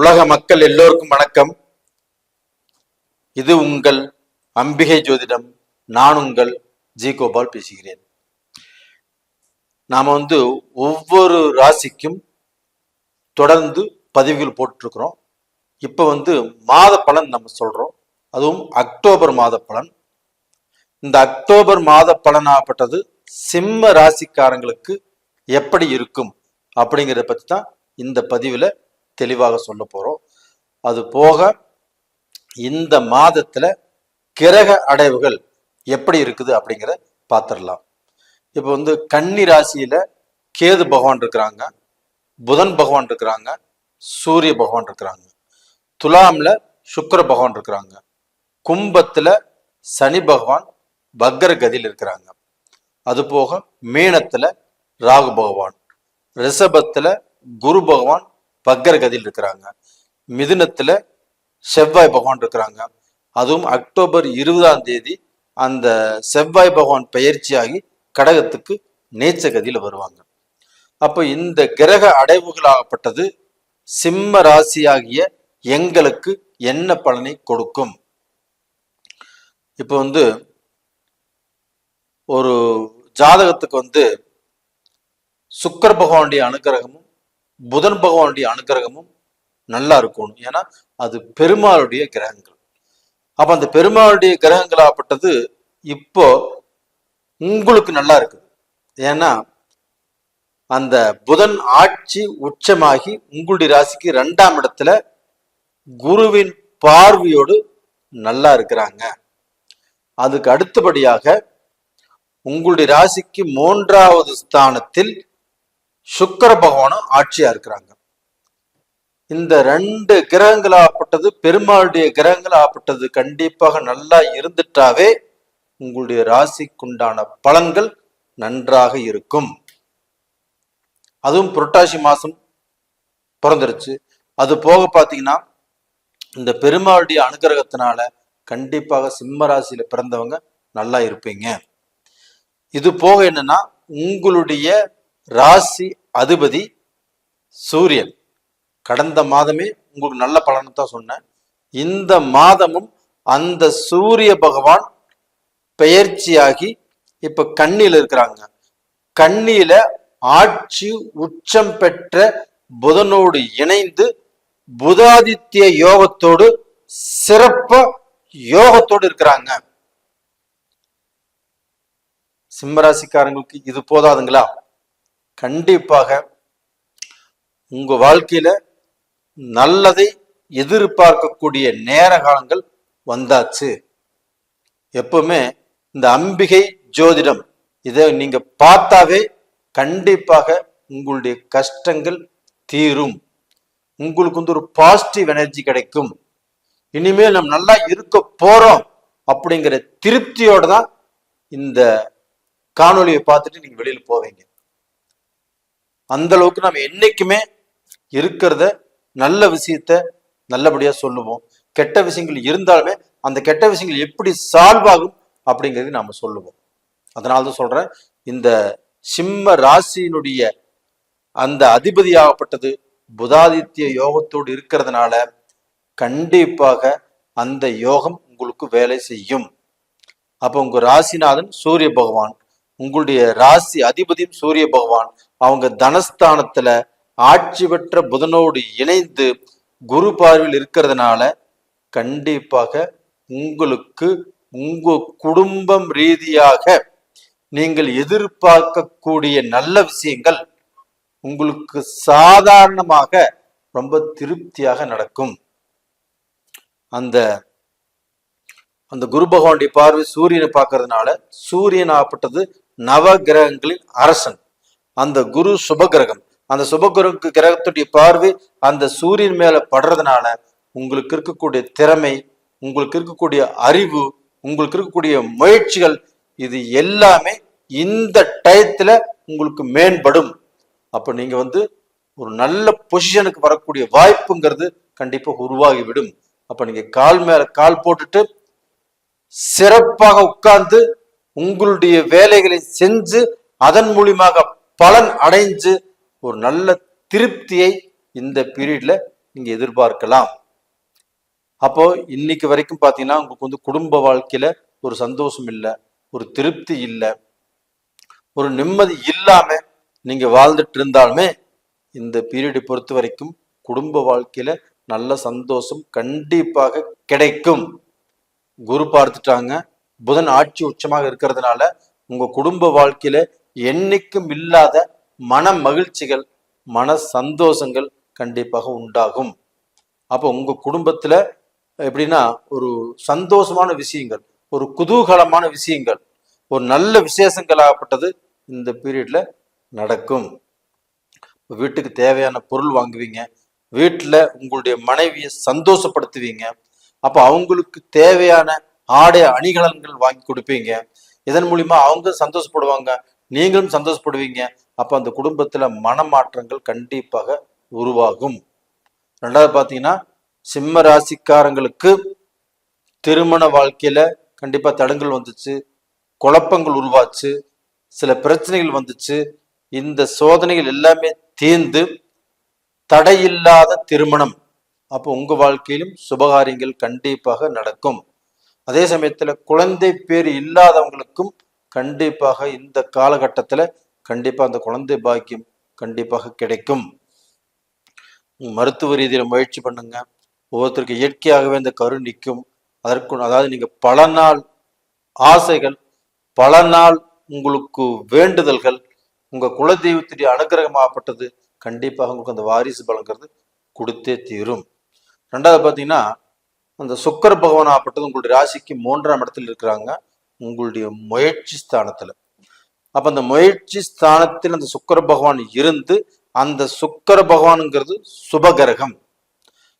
உலக மக்கள் எல்லோருக்கும் வணக்கம். இது உங்கள் அம்பிகை ஜோதிடம். நான் உங்கள் ஜி கோபால் பேசுகிறேன். நாம வந்து ஒவ்வொரு ராசிக்கும் தொடர்ந்து பதிவுகள் போட்டிருக்கிறோம். இப்போ வந்து மாத பலன் நம்ம சொல்றோம். அதுவும் அக்டோபர் மாத பலன். இந்த அக்டோபர் மாத பலனாகப்பட்டது சிம்ம ராசிக்காரங்களுக்கு எப்படி இருக்கும் அப்படிங்கிறத பற்றி தான் இந்த பதிவில் தெளிவாக சொல்ல போகிறோம் அது போக இந்த மாதத்துல கிரக அடைவுகள் எப்படி இருக்குது அப்படிங்கிறத பார்த்துடலாம் இப்போ வந்து கன்னி ராசியில கேது பகவான் இருக்கிறாங்க புதன் பகவான் இருக்கிறாங்க சூரிய பகவான் இருக்கிறாங்க. துலாமில் சுக்கர பகவான் இருக்கிறாங்க. கும்பத்துல சனி பகவான் பக்கர கதியில் இருக்கிறாங்க. அது போக மீனத்துல ராகு பகவான் ரிஷபத்துல குரு பகவான் பக்கர கதியில் இருக்கிறாங்க. மிதுனத்துல செவ்வாய் பகவான் இருக்கிறாங்க. அதுவும் அக்டோபர் இருபதாம் தேதி அந்த செவ்வாய் பகவான் பயிற்சியாகி கடகத்துக்கு நேச்ச கதியில் வருவாங்க. அப்போ இந்த கிரக அடைவுகளாகப்பட்டது சிம்ம ராசியாகிய எங்களுக்கு என்ன பலனை கொடுக்கும்? இப்போ வந்து ஒரு ஜாதகத்துக்கு வந்து சுக்கர பகவானுடைய அனுகிரகமும் புதன் பகவானுடைய அனுகிரகமும் நல்லா இருக்கணும். ஏன்னா அது பெருமாளுடைய கிரகங்கள். அப்ப அந்த பெருமாளுடைய கிரகங்களாகப்பட்டது இப்போ உங்களுக்கு நல்லா இருக்குது. ஏன்னா அந்த புதன் ஆட்சி உச்சமாகி உங்களுடைய ராசிக்கு ரெண்டாம் இடத்துல குருவின் பார்வையோடு நல்லா இருக்கிறாங்க. அதுக்கு அடுத்தபடியாக உங்களுடைய ராசிக்கு மூன்றாவது ஸ்தானத்தில் சுக்கர பகவானும் ஆட்சியா இருக்கிறாங்க. இந்த ரெண்டு கிரகங்களாகப்பட்டது பெருமாளுடைய கிரகங்களாகப்பட்டது கண்டிப்பாக நல்லா இருந்துட்டாவே உங்களுடைய ராசிக்குண்டான பலன்கள் நன்றாக இருக்கும். அதுவும் புரட்டாசி மாசம் பிறந்துருச்சு. அது போக பார்த்தீங்கன்னா இந்த பெருமாளுடைய அனுகிரகத்தினால கண்டிப்பாக சிம்ம ராசியில பிறந்தவங்க நல்லா இருப்பீங்க. இது போக என்னன்னா உங்களுடைய ராசி அதிபதி சூரியன். கடந்த மாதமே உங்களுக்கு நல்ல பலனை தான் சொன்னேன். இந்த மாதமும் அந்த சூரிய பகவான் பெயர்ச்சியாகி இப்ப கண்ணியில் இருக்கிறாங்க. கண்ணியில ஆட்சி உச்சம் பெற்ற புதனோடு இணைந்து புதாதித்ய யோகத்தோடு சிறப்ப யோகத்தோடு இருக்கிறாங்க. சிம்மராசிக்காரங்களுக்கு இது போதாதுங்களா? கண்டிப்பாக உங்க வாழ்க்கையில நல்லதை எதிர்பார்க்கக்கூடிய நேர காலங்கள் வந்தாச்சு. எப்பவுமே இந்த அம்பிகை ஜோதிடம் இதை நீங்க பார்த்தாவே கண்டிப்பாக உங்களுடைய கஷ்டங்கள் தீரும். உங்களுக்கு வந்து ஒரு பாசிட்டிவ் எனர்ஜி கிடைக்கும். இனிமேல் நம்ம நல்லா இருக்க போறோம் அப்படிங்கிற திருப்தியோட தான் இந்த காணொலியை பார்த்துட்டு நீங்க வெளியில் போவீங்க. அந்த அளவுக்கு நம்ம என்னைக்குமே இருக்கிறத நல்ல விஷயத்த நல்லபடியா சொல்லுவோம். கெட்ட விஷயங்கள் இருந்தாலுமே அந்த கெட்ட விஷயங்கள் எப்படி சால்வ் ஆகும் அப்படிங்கிறது நாம சொல்லுவோம். அதனால தான் சொல்றேன் இந்த சிம்ம ராசியினுடைய அந்த அதிபதியாகப்பட்டது புதாதித்ய யோகத்தோடு இருக்கிறதுனால கண்டிப்பாக அந்த யோகம் உங்களுக்கு வேலை செய்யும். அப்போ உங்க ராசிநாதன் சூரிய பகவான் உங்களுடைய ராசி அதிபதியும் சூரிய பகவான் அவங்க தனஸ்தானத்துல ஆட்சி பெற்ற புதனோடு இணைந்து குரு பார்வையில் இருக்கிறதுனால கண்டிப்பாக உங்களுக்கு உங்க குடும்பம் ரீதியாக நீங்கள் எதிர்பார்க்கக்கூடிய நல்ல விஷயங்கள் உங்களுக்கு சாதாரணமாக ரொம்ப திருப்தியாக நடக்கும். அந்த அந்த குரு பகவானுடைய பார்வை சூரியனை பார்க்கறதுனால சூரியன் ஆப்பட்டது நவ கிரகங்களின் அரசன். அந்த குரு சுபகிரகம். அந்த சுபகிரக கிரகத்துடைய பார்வை அந்த சூரியன் மேல படுறதுனால உங்களுக்கு இருக்கக்கூடிய திறமை உங்களுக்கு இருக்கக்கூடிய அறிவு உங்களுக்கு இருக்கக்கூடிய முயற்சிகள் இது எல்லாமே இந்த டயத்துல உங்களுக்கு மேம்படும். அப்ப நீங்க வந்து ஒரு நல்ல பொசிஷனுக்கு வரக்கூடிய வாய்ப்புங்கிறது கண்டிப்பா உருவாகிவிடும். அப்ப நீங்க கால் மேல கால் போட்டுட்டு சிறப்பாக உட்கார்ந்து உங்களுடைய வேலைகளை செஞ்சு அதன் மூலியமாக பலன் அடைஞ்சு ஒரு நல்ல திருப்தியை இந்த பீரியட்ல நீங்க எதிர்பார்க்கலாம். அப்போ இன்னைக்கு வரைக்கும் பாத்தீங்கன்னா உங்களுக்கு வந்து குடும்ப வாழ்க்கையில ஒரு சந்தோஷம் இல்லை ஒரு திருப்தி இல்லை ஒரு நிம்மதி இல்லாம நீங்க வாழ்ந்துட்டு இருந்தாலுமே இந்த பீரியடை பொறுத்த வரைக்கும் குடும்ப வாழ்க்கையில நல்ல சந்தோஷம் கண்டிப்பாக கிடைக்கும். குரு பார்த்துட்டாங்க. புதன் ஆட்சி உச்சமாக இருக்கிறதுனால உங்க குடும்ப வாழ்க்கையில என்னைக்கும் இல்லாத மன மகிழ்ச்சிகள் மன சந்தோஷங்கள் கண்டிப்பாக உண்டாகும். அப்போ உங்க குடும்பத்துல எப்படின்னா ஒரு சந்தோஷமான விஷயங்கள் ஒரு குதூகலமான விஷயங்கள் ஒரு நல்ல விசேஷங்களாகப்பட்டது இந்த பீரியட்ல நடக்கும். வீட்டுக்கு தேவையான பொருள் வாங்குவீங்க வீட்டுல உங்களுடைய மனைவியை சந்தோஷப்படுத்துவீங்க அப்ப அவங்களுக்கு தேவையான ஆடை அணிகலன்கள் வாங்கி கொடுப்பீங்க. இதன் மூலியமா அவங்க சந்தோஷப்படுவாங்க நீங்களும் சந்தோஷப்படுவீங்க. அப்போ அந்த குடும்பத்தில் மனமாற்றங்கள் கண்டிப்பாக உருவாகும். ரெண்டாவது பார்த்தீங்கன்னா சிம்ம ராசிக்காரங்களுக்கு திருமண வாழ்க்கையில கண்டிப்பாக தடங்கள் வந்துச்சு. குழப்பங்கள் உருவாச்சு. சில பிரச்சனைகள் வந்துச்சு. இந்த சோதனைகள் எல்லாமே தீர்ந்து தடையில்லாத திருமணம். அப்போ உங்கள் வாழ்க்கையிலும் சுபகாரியங்கள் கண்டிப்பாக நடக்கும். அதே சமயத்தில் குழந்தை பேர் இல்லாதவங்களுக்கும் கண்டிப்பாக இந்த காலகட்டத்துல கண்டிப்பாக அந்த குழந்தை பாக்கியம் கண்டிப்பாக கிடைக்கும். மருத்துவ ரீதியில முயற்சி பண்ணுங்க. ஒவ்வொருத்தருக்கு இயற்கையாகவே இந்த கரு நிற்கும். அதற்கு அதாவது நீங்க பல நாள் ஆசைகள் பல நாள் உங்களுக்கு வேண்டுதல்கள் உங்க குலதெய்வத்துடைய அனுகிரகமாகப்பட்டது கண்டிப்பாக உங்களுக்கு அந்த வாரிசு பலங்கிறது கொடுத்தே தீரும். ரெண்டாவது பார்த்தீங்கன்னா அந்த சுக்கர பகவான் ஆப்பட்டது உங்களுடைய ராசிக்கு மூன்றாம் இடத்துல இருக்கிறாங்க. உங்களுடைய முயற்சி ஸ்தானத்துல. அப்ப அந்த முயற்சி ஸ்தானத்தில் அந்த சுக்கர பகவான் இருந்து அந்த சுக்கர பகவானுங்கிறது சுபகிரகம்.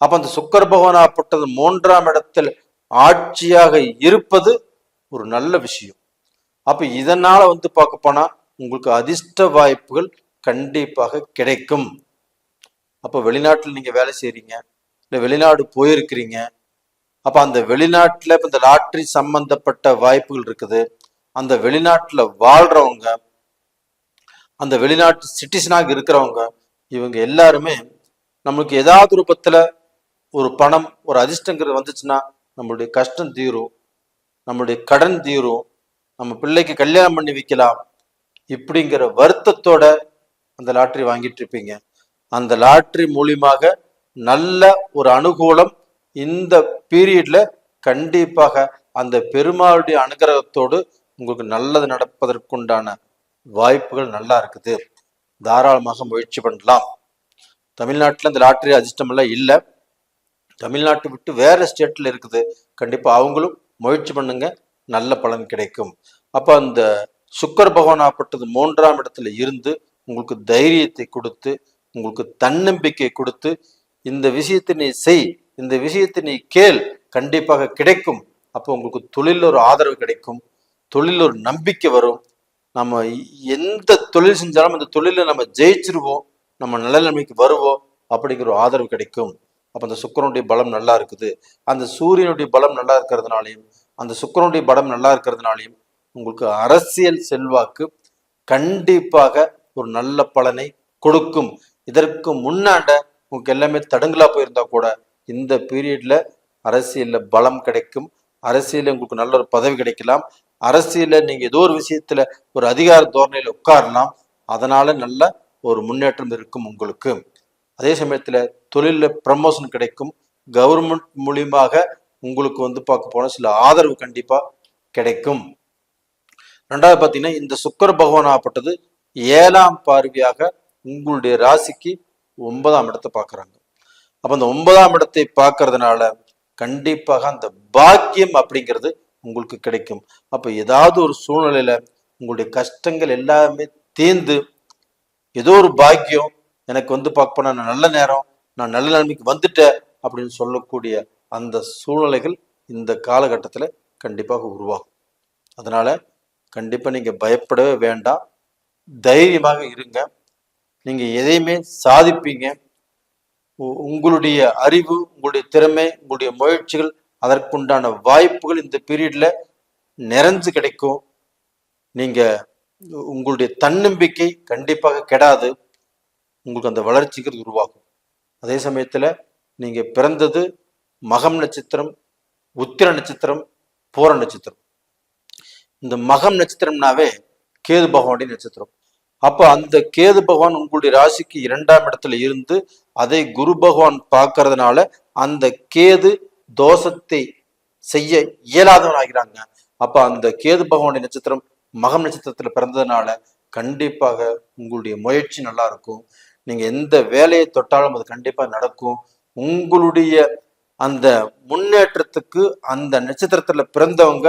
அப்ப அந்த சுக்கர பகவான் ஆகப்பட்டது மூன்றாம் இடத்தில் ஆட்சியாக இருப்பது ஒரு நல்ல விஷயம். அப்ப இதனால வந்து பார்க்க போனா உங்களுக்கு அதிர்ஷ்ட வாய்ப்புகள் கண்டிப்பாக கிடைக்கும். அப்போ வெளிநாட்டில் நீங்க வேலை செய்கிறீங்க இல்லை வெளிநாடு போயிருக்கிறீங்க அப்போ அந்த வெளிநாட்டுல இப்போ இந்த லாட்ரி சம்பந்தப்பட்ட வாய்ப்புகள் இருக்குது. அந்த வெளிநாட்டுல வாழ்றவங்க அந்த வெளிநாட்டு சிட்டிசனாக இருக்கிறவங்க இவங்க எல்லாருமே நம்மளுக்கு ஏதாவது ரூபத்துல ஒரு பணம் ஒரு அதிர்ஷ்டங்கிறது வந்துச்சுன்னா நம்மளுடைய கஷ்டம் தீரும். நம்மளுடைய கடன் தீரும். நம்ம பிள்ளைக்கு கல்யாணம் பண்ணி வைக்கலாம். இப்படிங்கிற வருத்தத்தோட அந்த லாட்ரி வாங்கிட்டு இருப்பீங்க. அந்த லாட்ரி மூலியமாக நல்ல ஒரு அனுகூலம் இந்த பீரியட்ல கண்டிப்பாக அந்த பெருமாளுடைய அனுகிரகத்தோடு உங்களுக்கு நல்லது நடப்பதற்குண்டான வாய்ப்புகள் நல்லா இருக்குது. தாராளமாக முயற்சி பண்ணலாம். தமிழ்நாட்டில் இந்த லாட்டரி அதிர்ஷ்டம் எல்லாம் இல்லை. தமிழ்நாட்டை விட்டு வேற ஸ்டேட்ல இருக்குது. கண்டிப்பா அவங்களும் முயற்சி பண்ணுங்க. நல்ல பலன் கிடைக்கும். அப்போ அந்த சுக்கர் பகவான் ஆப்பட்டது மூன்றாம் இடத்துல இருந்து உங்களுக்கு தைரியத்தை கொடுத்து உங்களுக்கு தன்னம்பிக்கை கொடுத்து இந்த விஷயத்தை நீ செய். இந்த விஷயத்தை நீ கேள். கண்டிப்பாக கிடைக்கும். அப்போ உங்களுக்கு தொழில் ஒரு ஆதரவு கிடைக்கும். தொழில் ஒரு நம்பிக்கை வரும். நம்ம எந்த தொழில் செஞ்சாலும் அந்த தொழிலில் நம்ம ஜெயிச்சிருவோம். நம்ம நல்ல நிலைமைக்கு வருவோம். அப்படிங்கிற ஒரு ஆதரவு கிடைக்கும். அப்போ அந்த சுக்கரனுடைய பலம் நல்லா இருக்குது. அந்த சூரியனுடைய பலம் நல்லா இருக்கிறதுனாலையும் அந்த சுக்கரனுடைய பலம் நல்லா இருக்கிறதுனாலையும் உங்களுக்கு அரசியல் செல்வாக்கு கண்டிப்பாக ஒரு நல்ல பலனை கொடுக்கும். இதற்கு முன்னாண்ட உங்களுக்கு எல்லாமே தடுங்களா போயிருந்தா கூட இந்த பீரியட்ல அரசியல்ல பலம் கிடைக்கும். அரசியல உங்களுக்கு நல்ல ஒரு பதவி கிடைக்கலாம். அரசியல நீங்க ஏதோ ஒரு விஷயத்துல ஒரு அதிகார தோரணையில உட்காரலாம். அதனால நல்ல ஒரு முன்னேற்றம் இருக்கும் உங்களுக்கு. அதே சமயத்துல தொழில ப்ரமோஷன் கிடைக்கும். கவர்மெண்ட் மூலியமாக உங்களுக்கு வந்து பார்க்க போனா சில ஆதரவு கண்டிப்பா கிடைக்கும். ரெண்டாவது பார்த்தீங்கன்னா இந்த சுக்கர பகவான் ஆகப்பட்டது ஏழாம் பார்வையாக உங்களுடைய ராசிக்கு ஒன்பதாம் இடத்தை பார்க்குறாங்க. அப்போ அந்த ஒன்பதாம் இடத்தை பார்க்கறதுனால கண்டிப்பாக அந்த பாக்கியம் அப்படிங்கிறது உங்களுக்கு கிடைக்கும். அப்போ ஏதாவது ஒரு சூழ்நிலையில உங்களுடைய கஷ்டங்கள் எல்லாமே தீர்ந்து ஏதோ ஒரு பாக்கியம் எனக்கு வந்து பார்க்க போனா நான் நல்ல நேரம் நான் நல்ல நிலைமைக்கு வந்துட்டேன் அப்படின்னு சொல்லக்கூடிய அந்த சூழ்நிலைகள் இந்த காலகட்டத்தில் கண்டிப்பாக உருவாகும். அதனால கண்டிப்பாக நீங்கள் பயப்படவே வேண்டாம். தைரியமாக இருங்க. நீங்கள் எதையுமே சாதிப்பீங்க. உங்களுடைய அறிவு உங்களுடைய திறமை உங்களுடைய முயற்சிகள் அதற்குண்டான வாய்ப்புகள் இந்த பீரியட்ல நிறைஞ்சு கிடைக்கும். நீங்க உங்களுடைய தன்னம்பிக்கை கண்டிப்பாக கெடாது. உங்களுக்கு அந்த வளர்ச்சிகள் உருவாகும். அதே சமயத்துல நீங்க பிறந்தது மகம் நட்சத்திரம் உத்திர நட்சத்திரம் பூர நட்சத்திரம். இந்த மகம் நட்சத்திரம்னாவே கேது பகவானுடைய நட்சத்திரம். அப்போ அந்த கேது பகவான் உங்களுடைய ராசிக்கு இரண்டாம் இடத்துல இருந்து அதை குரு பகவான் பார்க்கறதுனால அந்த கேது தோஷத்தை செய்ய இயலாதவன் ஆகிறாங்க அப்ப அந்த கேது பகவானுடைய நட்சத்திரம் மகம் நட்சத்திரத்துல பிறந்ததுனால கண்டிப்பாக உங்களுடைய முயற்சி நல்லா இருக்கும். நீங்க எந்த வேலையை தொட்டாலும் அது கண்டிப்பா நடக்கும். உங்களுடைய அந்த முன்னேற்றத்துக்கு அந்த நட்சத்திரத்துல பிறந்தவங்க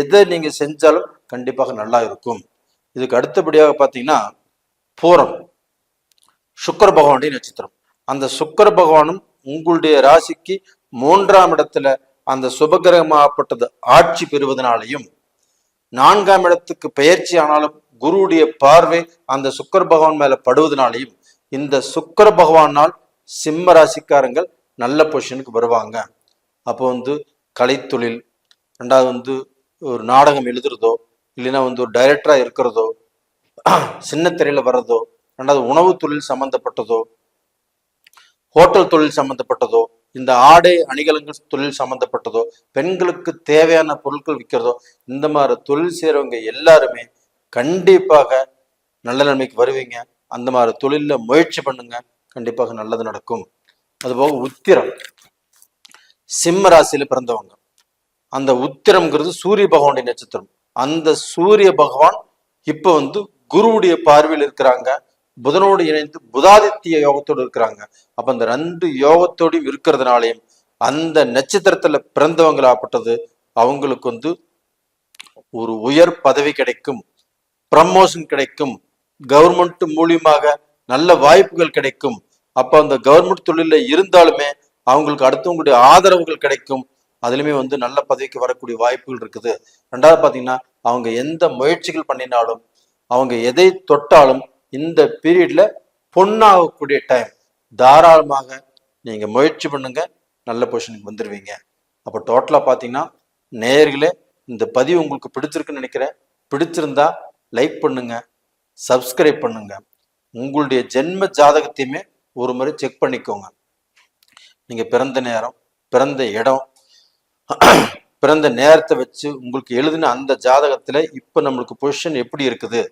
எதை நீங்க செஞ்சாலும் கண்டிப்பாக நல்லா இருக்கும். இதுக்கு அடுத்தபடியாக பார்த்தீங்கன்னா பூரம் சுக்கர பகவானுடைய நட்சத்திரம். அந்த சுக்கர பகவானும் உங்களுடைய ராசிக்கு மூன்றாம் இடத்துல அந்த சுபகிரகமாகப்பட்டது ஆட்சி பெறுவதனாலையும் நான்காம் இடத்துக்கு பெயர்ச்சி ஆனாலும் குருவுடைய பார்வை அந்த சுக்கர பகவான் மேல படுவதனாலையும் இந்த சுக்கர பகவானால் சிம்ம ராசிக்காரங்கள் நல்ல பொசிஷனுக்கு வருவாங்க. அப்போ வந்து கலைத்தொழில் ரெண்டாவது வந்து ஒரு நாடகம் எழுதுறதோ இல்லைன்னா வந்து ஒரு டைரக்டரா இருக்கிறதோ சின்ன திரையில வர்றதோ ரெண்டாவது உணவு தொழில் சம்பந்தப்பட்டதோ ஹோட்டல் தொழில் சம்பந்தப்பட்டதோ இந்த ஆடை அணிகலங்கள் தொழில் சம்பந்தப்பட்டதோ பெண்களுக்கு தேவையான பொருட்கள் விற்கிறதோ இந்த மாதிரி தொழில் செய்கிறவங்க எல்லாருமே கண்டிப்பாக நல்ல நிலைமைக்கு வருவீங்க. அந்த மாதிரி தொழிலில் முயற்சி பண்ணுங்க. கண்டிப்பாக நல்லது நடக்கும். அதுபோக உத்திரம். சிம்ம ராசியில பிறந்தவங்க. அந்த உத்திரம்ங்கிறது சூரிய பகவானுடைய நட்சத்திரம். அந்த சூரிய பகவான் இப்ப வந்து குருவுடைய பார்வையில் இருக்கிறாங்க. புதனோடு இணைந்து புதாதித்ய யோகத்தோடு இருக்கிறாங்க. அப்ப அந்த ரெண்டு யோகத்தோடையும் இருக்கிறதுனாலையும் அந்த நட்சத்திரத்துல பிறந்தவங்களாப்பட்டது அவங்களுக்கு வந்து ஒரு உயர் பதவி கிடைக்கும் ப்ரமோஷன் கிடைக்கும் கவர்மெண்ட் மூலியமாக நல்ல வாய்ப்புகள் கிடைக்கும். அப்ப அந்த கவர்மெண்ட் தொழில இருந்தாலுமே அவங்களுக்கு அடுத்தவங்களுடைய ஆதரவுகள் கிடைக்கும். அதுலயுமே வந்து நல்ல பதவிக்கு வரக்கூடிய வாய்ப்புகள் இருக்குது. ரெண்டாவது பாத்தீங்கன்னா அவங்க எந்த முயற்சிகள் பண்ணினாலும் அவங்க எதை தொட்டாலும் இந்த பீரியட்ல பொண்ணாகக்கூடிய டைம் தாராளமாக நீங்க முயற்சி பண்ணுங்க. நல்ல பொசிஷனுக்கு வந்துடுவீங்க அப்போ டோட்டலாக பார்த்தீங்கன்னா நேயர்களே இந்த பதிவு உங்களுக்கு பிடிச்சிருக்குன்னு நினைக்கிறேன். பிடிச்சிருந்தா லைக் பண்ணுங்க. சப்ஸ்கிரைப் பண்ணுங்க. உங்களுடைய ஜென்ம ஜாதகத்தையுமே ஒரு முறை செக் பண்ணிக்கோங்க. நீங்கள் பிறந்த நேரம் பிறந்த இடம் பிறந்த நேரத்தை வச்சு உங்களுக்கு எழுதின அந்த ஜாதகத்தில் இப்போ நம்மளுக்கு பொசிஷன் எப்படி இருக்குது?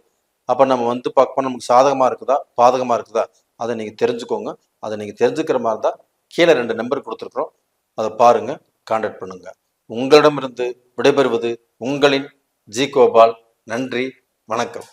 அப்போ நம்ம வந்து பார்க்க நமக்கு சாதகமாக இருக்குதா? பாதகமாக இருக்குதா? அதை நீங்கள் தெரிஞ்சுக்கோங்க. அதை நீங்கள் தெரிஞ்சுக்கிற மாதிரி தான் கீழே ரெண்டு நம்பர் கொடுத்துருக்குறோம். அதை பாருங்க கான்டாக்ட் பண்ணுங்கள் உங்களிடமிருந்து விடைபெறுவது உங்களின் ஜி கோபால். நன்றி வணக்கம்.